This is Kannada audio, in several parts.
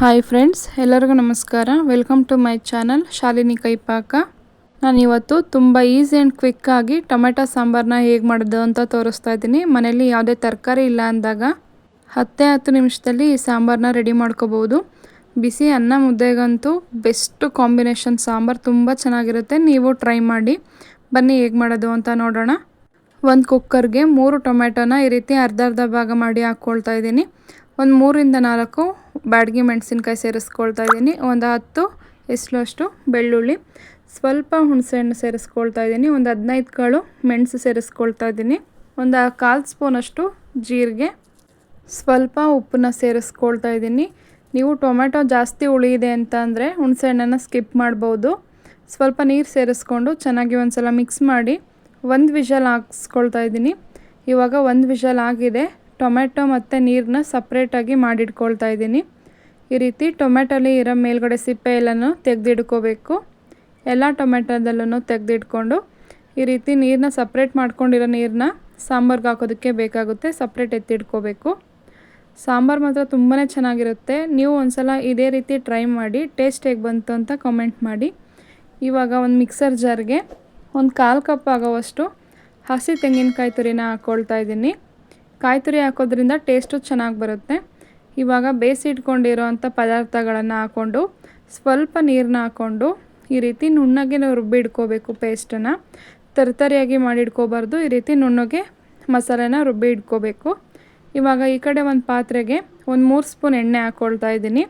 ಹಾಯ್ ಫ್ರೆಂಡ್ಸ್ ಎಲ್ಲರಿಗೂ ನಮಸ್ಕಾರ. Welcome to my channel Shalini Kaipaka. ನಾನು ಇವತ್ತು ತುಂಬ ಈಸಿ ಆ್ಯಂಡ್ ಕ್ವಿಕ್ಕಾಗಿ ಟೊಮೆಟೊ ಸಾಂಬಾರನ್ನ ಹೇಗೆ ಮಾಡೋದು ಅಂತ ತೋರಿಸ್ತಾ ಇದ್ದೀನಿ. ಮನೇಲಿ ಯಾವುದೇ ತರಕಾರಿ ಇಲ್ಲ ಅಂದಾಗ ಹತ್ತೇ ಹತ್ತು ನಿಮಿಷದಲ್ಲಿ ಈ ಸಾಂಬಾರನ್ನ ರೆಡಿ ಮಾಡ್ಕೋಬೋದು. ಬಿಸಿ ಅನ್ನ ಮುದ್ದೆಗಂತೂ ಬೆಸ್ಟ್ ಕಾಂಬಿನೇಷನ್ ಸಾಂಬಾರು ತುಂಬ ಚೆನ್ನಾಗಿರುತ್ತೆ. ನೀವು ಟ್ರೈ ಮಾಡಿ. ಬನ್ನಿ ಹೇಗೆ ಮಾಡೋದು ಅಂತ ನೋಡೋಣ. ಒಂದು ಕುಕ್ಕರ್ಗೆ ಮೂರು ಟೊಮೆಟೊನ ಈ ರೀತಿ ಅರ್ಧ ಅರ್ಧ ಭಾಗ ಮಾಡಿ ಹಾಕ್ಕೊಳ್ತಾ ಇದ್ದೀನಿ. ಒಂದು ಮೂರಿಂದ ನಾಲ್ಕು ಬ್ಯಾಡಗಿ ಮೆಣಸಿನ್ಕಾಯಿ ಸೇರಿಸ್ಕೊಳ್ತಾ ಇದ್ದೀನಿ. ಒಂದು ಹತ್ತು ಅಷ್ಟು ಬೆಳ್ಳುಳ್ಳಿ. ಸ್ವಲ್ಪ ಹುಣಸೆಹಣ್ಣು ಸೇರಿಸ್ಕೊಳ್ತಾ ಇದ್ದೀನಿ. ಒಂದು ಹದಿನೈದು ಕಾಳು ಮೆಣಸು ಸೇರಿಸ್ಕೊಳ್ತಾ ಇದ್ದೀನಿ. ಒಂದು ಕಾಲು ಸ್ಪೂನಷ್ಟು ಜೀರಿಗೆ. ಸ್ವಲ್ಪ ಉಪ್ಪನ್ನ ಸೇರಿಸ್ಕೊಳ್ತಾ ಇದ್ದೀನಿ. ನೀವು ಟೊಮೆಟೊ ಜಾಸ್ತಿ ಉಳಿಯಿದೆ ಅಂತ ಅಂದರೆ ಹುಣಸೆಹಣ್ಣನ್ನು ಸ್ಕಿಪ್ ಮಾಡ್ಬೋದು. ಸ್ವಲ್ಪ ನೀರು ಸೇರಿಸ್ಕೊಂಡು ಚೆನ್ನಾಗಿ ಒಂದು ಸಲ ಮಿಕ್ಸ್ ಮಾಡಿ ಒಂದು ವಿಷಲ್ ಹಾಕ್ಸ್ಕೊಳ್ತಾ ಇದ್ದೀನಿ. ಇವಾಗ ಒಂದು ವಿಷಲ್ ಆಗಿದೆ. ಟೊಮೆಟೊ ಮತ್ತು ನೀರನ್ನ ಸಪ್ರೇಟಾಗಿ ಮಾಡಿಟ್ಕೊಳ್ತಾ ಇದ್ದೀನಿ. ಈ ರೀತಿ ಟೊಮೆಟೊಲಿ ಇರೋ ಮೇಲ್ಗಡೆ ಸಿಪ್ಪೆ ಎಲ್ಲನೂ ತೆಗೆದಿಡ್ಕೋಬೇಕು ಎಲ್ಲ ಟೊಮೆಟೊದಲ್ಲೂ ತೆಗೆದಿಟ್ಕೊಂಡು ಈ ರೀತಿ ನೀರನ್ನ ಸಪ್ರೇಟ್ ಮಾಡ್ಕೊಂಡಿರೋ ನೀರನ್ನ ಸಾಂಬಾರ್ಗೆ ಹಾಕೋದಕ್ಕೆ ಬೇಕಾಗುತ್ತೆ ಸಪ್ರೇಟ್ ಎತ್ತಿಡ್ಕೋಬೇಕು ಸಾಂಬಾರು ಮಾತ್ರ ತುಂಬಾ ಚೆನ್ನಾಗಿರುತ್ತೆ. ನೀವು ಒಂದ್ಸಲ ಇದೇ ರೀತಿ ಟ್ರೈ ಮಾಡಿ ಟೇಸ್ಟ್ ಹೇಗೆ ಬಂತು ಅಂತ ಕಮೆಂಟ್ ಮಾಡಿ. ಇವಾಗ ಒಂದು ಮಿಕ್ಸರ್ ಜಾರ್ಗೆ ಒಂದು ಕಾಲು ಕಪ್ ಆಗೋವಷ್ಟು ಹಸಿ ತೆಂಗಿನಕಾಯಿ ತುರಿನ ಹಾಕ್ಕೊಳ್ತಾ ಇದ್ದೀನಿ. ಕಾಯಿ ತುರಿ ಹಾಕೋದ್ರಿಂದ ಟೇಸ್ಟು ಚೆನ್ನಾಗಿ ಬರುತ್ತೆ. ಇವಾಗ ಬೇಯಿಸಿಟ್ಕೊಂಡಿರೋವಂಥ ಪದಾರ್ಥಗಳನ್ನು ಹಾಕ್ಕೊಂಡು ಸ್ವಲ್ಪ ನೀರನ್ನ ಹಾಕ್ಕೊಂಡು ಈ ರೀತಿ ನುಣ್ಣಗೆ ನಾವು ರುಬ್ಬಿ ಇಟ್ಕೋಬೇಕು ಪೇಸ್ಟನ್ನು ತರತರಿಯಾಗಿ ಮಾಡಿ ಇಟ್ಕೋಬಾರ್ದು, ಈ ರೀತಿ ನುಣ್ಣಗೆ ಮಸಾಲೆನ ರುಬ್ಬಿ ಇಟ್ಕೋಬೇಕು. ಇವಾಗ ಈ ಕಡೆ ಒಂದು ಪಾತ್ರೆಗೆ ಒಂದು ಮೂರು ಸ್ಪೂನ್ ಎಣ್ಣೆ ಹಾಕ್ಕೊಳ್ತಾ ಇದ್ದೀನಿ.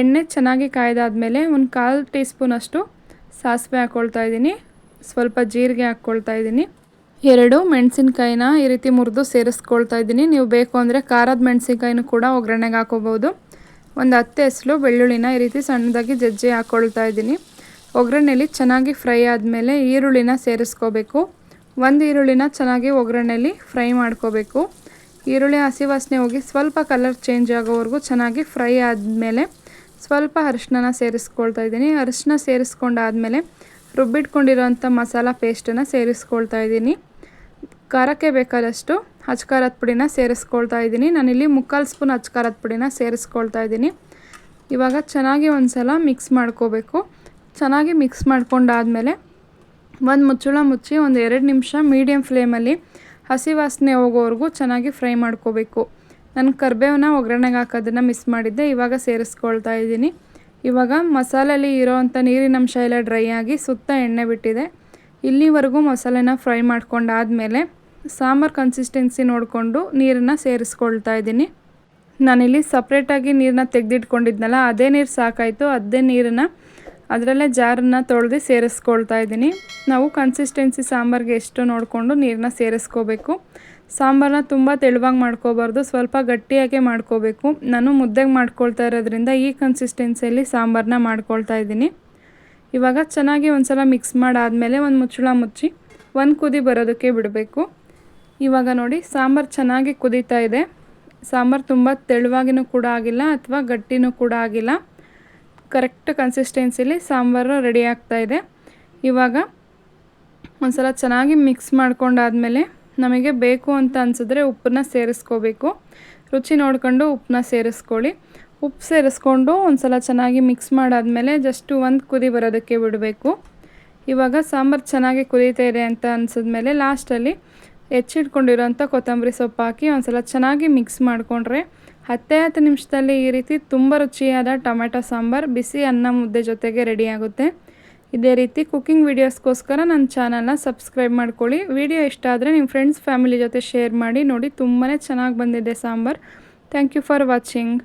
ಎಣ್ಣೆ ಚೆನ್ನಾಗಿ ಕಾಯ್ದಾದಮೇಲೆ ಒಂದು ಕಾಲು ಟೀ ಸ್ಪೂನಷ್ಟು ಸಾಸಿವೆ ಹಾಕ್ಕೊಳ್ತಾ ಇದ್ದೀನಿ. ಸ್ವಲ್ಪ ಜೀರಿಗೆ ಹಾಕ್ಕೊಳ್ತಾ ಇದ್ದೀನಿ. ಎರಡು ಮೆಣಸಿನ್ಕಾಯಿನ ಈ ರೀತಿ ಮುರಿದು ಸೇರಿಸ್ಕೊಳ್ತಾ ಇದ್ದೀನಿ. ನೀವು ಬೇಕು ಅಂದರೆ ಖಾರದ ಮೆಣಸಿನ್ಕಾಯಿನೂ ಕೂಡ ಒಗ್ಗರಣೆಗೆ ಹಾಕೋಬೋದು ಒಂದು ಹತ್ತು ಹೆಸಲು ಬೆಳ್ಳುಳ್ಳಿನ ಈ ರೀತಿ ಸಣ್ಣದಾಗಿ ಜಜ್ಜಿ ಹಾಕ್ಕೊಳ್ತಾ ಇದ್ದೀನಿ. ಒಗ್ಗರಣೆಯಲ್ಲಿ ಚೆನ್ನಾಗಿ ಫ್ರೈ ಆದಮೇಲೆ ಈರುಳ್ಳಿನ ಸೇರಿಸ್ಕೋಬೇಕು. ಒಂದು ಈರುಳ್ಳಿನ ಚೆನ್ನಾಗಿ ಒಗ್ಗರಣೆಯಲ್ಲಿ ಫ್ರೈ ಮಾಡ್ಕೋಬೇಕು. ಈರುಳ್ಳಿ ಹಸಿ ವಾಸನೆ ಹೋಗಿ ಸ್ವಲ್ಪ ಕಲರ್ ಚೇಂಜ್ ಆಗೋವರೆಗೂ ಚೆನ್ನಾಗಿ ಫ್ರೈ ಆದಮೇಲೆ ಸ್ವಲ್ಪ ಅರಿಶಿನ ಸೇರಿಸ್ಕೊಳ್ತಾ ಇದ್ದೀನಿ. ಅರಿಶಿನ ಸೇರಿಸ್ಕೊಂಡಾದಮೇಲೆ ರುಬ್ಬಿಟ್ಕೊಂಡಿರೋಂಥ ಮಸಾಲ ಪೇಸ್ಟನ್ನು ಸೇರಿಸ್ಕೊಳ್ತಾ ಇದ್ದೀನಿ. ಖಾರಕ್ಕೆ ಬೇಕಾದಷ್ಟು ಅಚ್ಕಾರದ ಪುಡಿನ ಸೇರಿಸ್ಕೊಳ್ತಾ ಇದ್ದೀನಿ. ನಾನಿಲ್ಲಿ ಮುಕ್ಕಾಲು ಸ್ಪೂನ್ ಅಚ್ಕಾರದ ಪುಡಿನ ಸೇರಿಸ್ಕೊಳ್ತಾ ಇದ್ದೀನಿ. ಇವಾಗ ಚೆನ್ನಾಗಿ ಒಂದು ಸಲ ಮಿಕ್ಸ್ ಮಾಡ್ಕೋಬೇಕು. ಚೆನ್ನಾಗಿ ಮಿಕ್ಸ್ ಮಾಡ್ಕೊಂಡಾದಮೇಲೆ ಒಂದು ಮುಚ್ಚಳ ಮುಚ್ಚಿ ಒಂದು ಎರಡು ನಿಮಿಷ ಮೀಡಿಯಮ್ ಫ್ಲೇಮಲ್ಲಿ ಹಸಿ ವಾಸನೆ ಹೋಗೋವರೆಗೂ ಚೆನ್ನಾಗಿ ಫ್ರೈ ಮಾಡ್ಕೋಬೇಕು. ನಾನು ಕರ್ಬೇವನ್ನ ಒಗ್ಗರಣೆಗೆ ಹಾಕೋದನ್ನು ಮಿಸ್ ಮಾಡಿದ್ದೆ. ಇವಾಗ ಸೇರಿಸ್ಕೊಳ್ತಾ ಇದ್ದೀನಿ. ಇವಾಗ ಮಸಾಲೆಯಲ್ಲಿ ಇರೋವಂಥ ನೀರಿನಂಶ ಎಲ್ಲ ಡ್ರೈ ಆಗಿ ಸುತ್ತ ಎಣ್ಣೆ ಬಿಟ್ಟಿದೆ. ಇಲ್ಲಿವರೆಗೂ ಮಸಾಲೆನ ಫ್ರೈ ಮಾಡ್ಕೊಂಡಾದಮೇಲೆ ಸಾಂಬಾರು ಕನ್ಸಿಸ್ಟೆನ್ಸಿ ನೋಡಿಕೊಂಡು ನೀರನ್ನು ಸೇರಿಸ್ಕೊಳ್ತಾ ಇದ್ದೀನಿ. ನಾನಿಲ್ಲಿ ಸಪ್ರೇಟಾಗಿ ನೀರನ್ನ ತೆಗೆದಿಟ್ಕೊಂಡಿದ್ನಲ್ಲ, ಅದೇ ನೀರು ಸಾಕಾಯಿತು, ಅದೇ ನೀರನ್ನು ಅದರಲ್ಲೇ ಜಾರನ್ನು ತೊಳೆದು ಸೇರಿಸ್ಕೊಳ್ತಾ ಇದ್ದೀನಿ. ನಾವು ಕನ್ಸಿಸ್ಟೆನ್ಸಿ ಸಾಂಬಾರಿಗೆ ಎಷ್ಟು ನೋಡಿಕೊಂಡು ನೀರನ್ನ ಸೇರಿಸ್ಕೋಬೇಕು. ಸಾಂಬಾರನ್ನ ತುಂಬ ತೆಳುವಾಗಿ ಮಾಡ್ಕೋಬಾರ್ದು, ಸ್ವಲ್ಪ ಗಟ್ಟಿಯಾಗೆ ಮಾಡ್ಕೋಬೇಕು. ನಾನು ಮುದ್ದೆಗೆ ಮಾಡ್ಕೊಳ್ತಾ ಇರೋದ್ರಿಂದ ಈ ಕನ್ಸಿಸ್ಟೆನ್ಸಿಯಲ್ಲಿ ಸಾಂಬಾರನ್ನ ಮಾಡ್ಕೊಳ್ತಾ ಇದ್ದೀನಿ. ಇವಾಗ ಚೆನ್ನಾಗಿ ಒಂದು ಸಲ ಮಿಕ್ಸ್ ಮಾಡಾದಮೇಲೆ ಒಂದು ಮುಚ್ಚಳ ಮುಚ್ಚಿ ಒಂದು ಕುದಿ ಬರೋದಕ್ಕೆ ಬಿಡಬೇಕು. ಇವಾಗ ನೋಡಿ, ಸಾಂಬಾರು ಚೆನ್ನಾಗಿ ಕುದೀತಾ ಇದೆ. ಸಾಂಬಾರು ತುಂಬ ತೆಳುವಾಗಿನೂ ಕೂಡ ಆಗಿಲ್ಲ ಅಥವಾ ಗಟ್ಟಿನೂ ಕೂಡ ಆಗಿಲ್ಲ. ಕರೆಕ್ಟ್ ಕನ್ಸಿಸ್ಟೆನ್ಸಿಲಿ ಸಾಂಬಾರು ರೆಡಿ ಆಗ್ತಾ ಇದೆ. ಇವಾಗ ಒಂದು ಸಲ ಚೆನ್ನಾಗಿ ಮಿಕ್ಸ್ ಮಾಡ್ಕೊಂಡಾದಮೇಲೆ ನಮಗೆ ಬೇಕು ಅಂತ ಅನಿಸಿದ್ರೆ ಉಪ್ಪನ್ನ ಸೇರಿಸ್ಕೋಬೇಕು. ರುಚಿ ನೋಡ್ಕೊಂಡು ಉಪ್ಪನ್ನ ಸೇರಿಸ್ಕೊಳ್ಳಿ. ಉಪ್ಪು ಸೇರಿಸ್ಕೊಂಡು ಒಂದು ಸಲ ಚೆನ್ನಾಗಿ ಮಿಕ್ಸ್ ಮಾಡಾದಮೇಲೆ ಜಸ್ಟು ಒಂದು ಕುದಿ ಬರೋದಕ್ಕೆ ಬಿಡಬೇಕು. ಇವಾಗ ಸಾಂಬಾರು ಚೆನ್ನಾಗಿ ಕುದೀತಾ ಇದೆ ಅಂತ ಅನಿಸಿದ್ಮೇಲೆ ಲಾಸ್ಟಲ್ಲಿ ಹೆಚ್ಚಿಟ್ಕೊಂಡಿರೋಂಥ ಕೊತ್ತಂಬರಿ ಸೊಪ್ಪು ಹಾಕಿ ಒಂದು ಸಲ ಚೆನ್ನಾಗಿ ಮಿಕ್ಸ್ ಮಾಡಿಕೊಂಡ್ರೆ ಹತ್ತೇ ಹತ್ತು ನಿಮಿಷದಲ್ಲಿ ಈ ರೀತಿ ತುಂಬ ರುಚಿಯಾದ ಟೊಮೆಟೊ ಸಾಂಬಾರು, ಬಿಸಿ ಅನ್ನ ಮುದ್ದೆ ಜೊತೆಗೆ ರೆಡಿ ಆಗುತ್ತೆ. ಇದೇ ರೀತಿ ಕುಕ್ಕಿಂಗ್ ವೀಡಿಯೋಸ್ಗೋಸ್ಕರ ನನ್ನ ಚಾನಲ್ನ ಸಬ್ಸ್ಕ್ರೈಬ್ ಮಾಡ್ಕೊಳ್ಳಿ. ವಿಡಿಯೋ ಇಷ್ಟ ಆದರೆ ನಿಮ್ಮ ಫ್ರೆಂಡ್ಸ್ ಫ್ಯಾಮಿಲಿ ಜೊತೆ ಶೇರ್ ಮಾಡಿ. ನೋಡಿ ತುಂಬಾ ಚೆನ್ನಾಗಿ ಬಂದಿದೆ sambar. Thank you for watching